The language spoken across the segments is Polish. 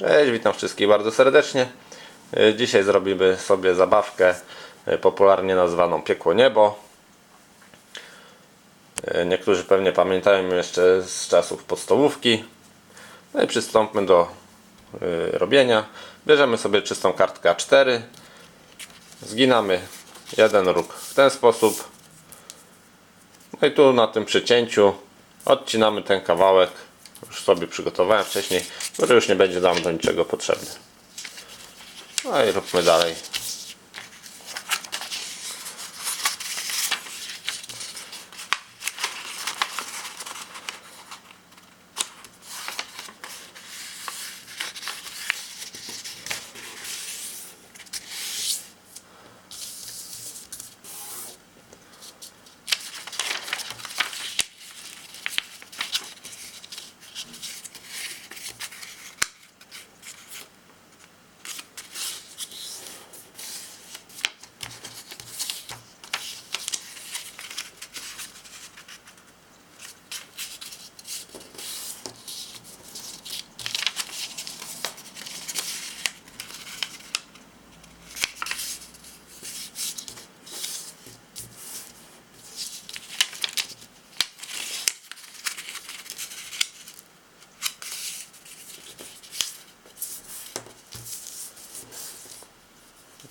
Cześć, witam wszystkich bardzo serdecznie. E, Dzisiaj zrobimy sobie zabawkę e, popularnie nazwaną Piekło Niebo. E, Niektórzy pewnie pamiętają ją jeszcze z czasów podstawówki. No i przystąpmy do robienia. Bierzemy sobie czystą kartkę A4. Zginamy jeden róg w ten sposób. No i tu na tym przycięciu odcinamy ten kawałek. Już sobie przygotowałem wcześniej, który już nie będzie nam do niczego potrzebny. No i róbmy dalej.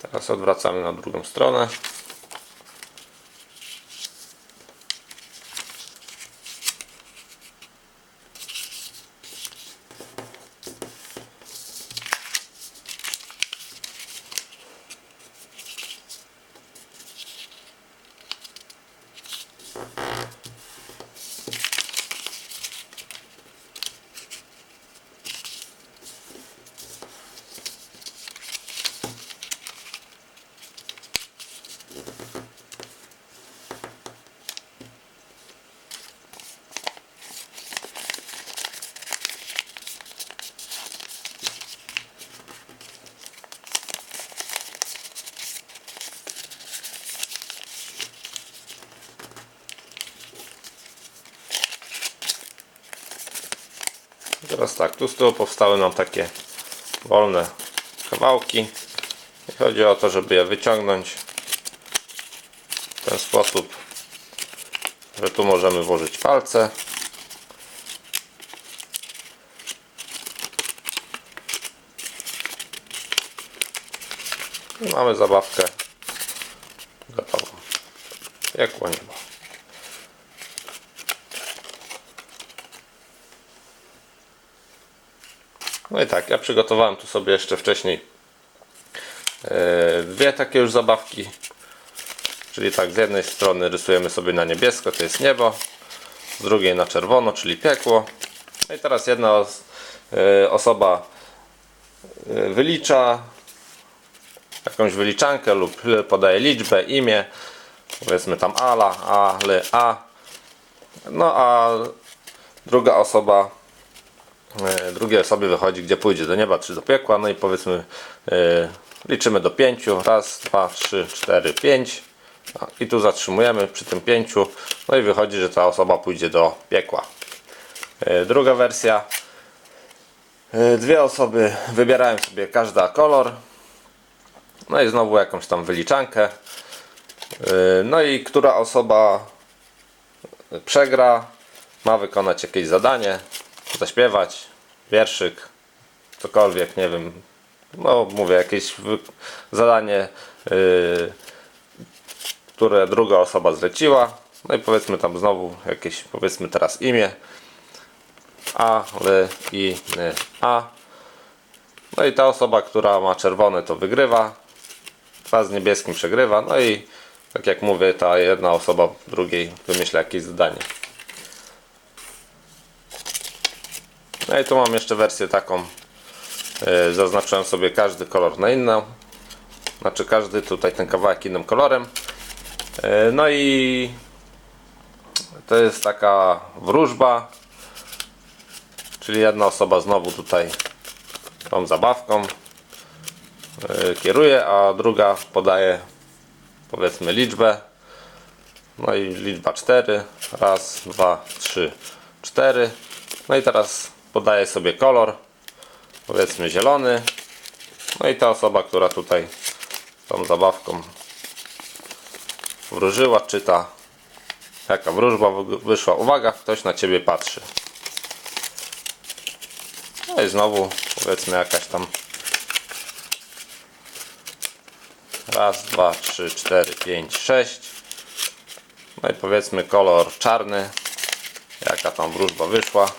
Teraz odwracamy na drugą stronę. Teraz tak, tu z tyłu powstały nam takie wolne kawałki. I chodzi o to, żeby je wyciągnąć w ten sposób, że tu możemy włożyć palce. I mamy zabawkę gotową. Piekło niebo. No i tak, ja przygotowałem tu sobie jeszcze wcześniej e, dwie takie już zabawki. Czyli tak, z jednej strony rysujemy sobie na niebiesko, to jest niebo, z drugiej na czerwono, czyli piekło. No i teraz jedna e, osoba e, wylicza jakąś wyliczankę lub podaje liczbę, imię, powiedzmy tam ala, a, l, a. No a druga osoba drugiej osobie wychodzi, gdzie pójdzie do nieba czy do piekła. No i powiedzmy, e, liczymy do pięciu. Raz, dwa, trzy, cztery, pięć. A, I tu zatrzymujemy przy tym pięciu. No i wychodzi, że ta osoba pójdzie do piekła. E, druga wersja. E, Dwie osoby wybierają sobie każda kolor. No i znowu jakąś tam wyliczankę. E, No i która osoba przegra, ma wykonać jakieś zadanie, zaśpiewać, wierszyk, cokolwiek, nie wiem. No mówię, jakieś zadanie, yy, które druga osoba zleciła. No i powiedzmy tam znowu jakieś, powiedzmy teraz imię. A, L, I, N, A. No i ta osoba, która ma czerwony to wygrywa. Ta z niebieskim przegrywa. No i tak jak mówię, ta jedna osoba drugiej wymyśla jakieś zadanie. No i tu mam jeszcze wersję taką. Yy, Zaznaczyłem sobie każdy kolor na inną. Znaczy każdy tutaj ten kawałek innym kolorem. Yy, No i to jest taka wróżba. Czyli jedna osoba znowu tutaj tą zabawką yy, kieruje, a druga podaje powiedzmy liczbę. No i liczba 4. Raz, dwa, trzy, cztery. No i teraz podaję sobie kolor. powiedzmy zielony. No i ta osoba, która tutaj tą zabawką wróżyła, czyta jaka wróżba wy- wyszła. Uwaga, ktoś na ciebie patrzy. No i znowu powiedzmy jakaś tam raz, dwa, trzy, cztery, pięć, sześć. No i powiedzmy kolor czarny. Jaka tam wróżba wyszła.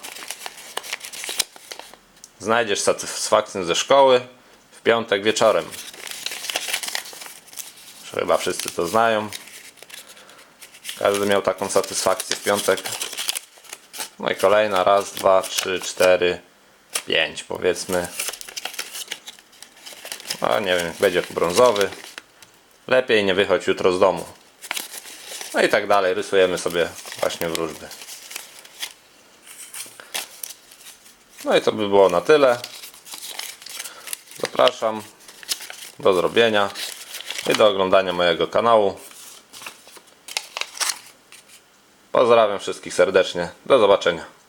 Znajdziesz satysfakcję ze szkoły w piątek wieczorem. Chyba wszyscy to znają. Każdy miał taką satysfakcję w piątek. No i kolejna. Raz, dwa, trzy, cztery, pięć powiedzmy. No nie wiem, będzie brązowy. Lepiej nie wychodź jutro z domu. No i tak dalej. Rysujemy sobie właśnie wróżby. No i to by było na tyle. Zapraszam do zrobienia i do oglądania mojego kanału. Pozdrawiam wszystkich serdecznie. Do zobaczenia.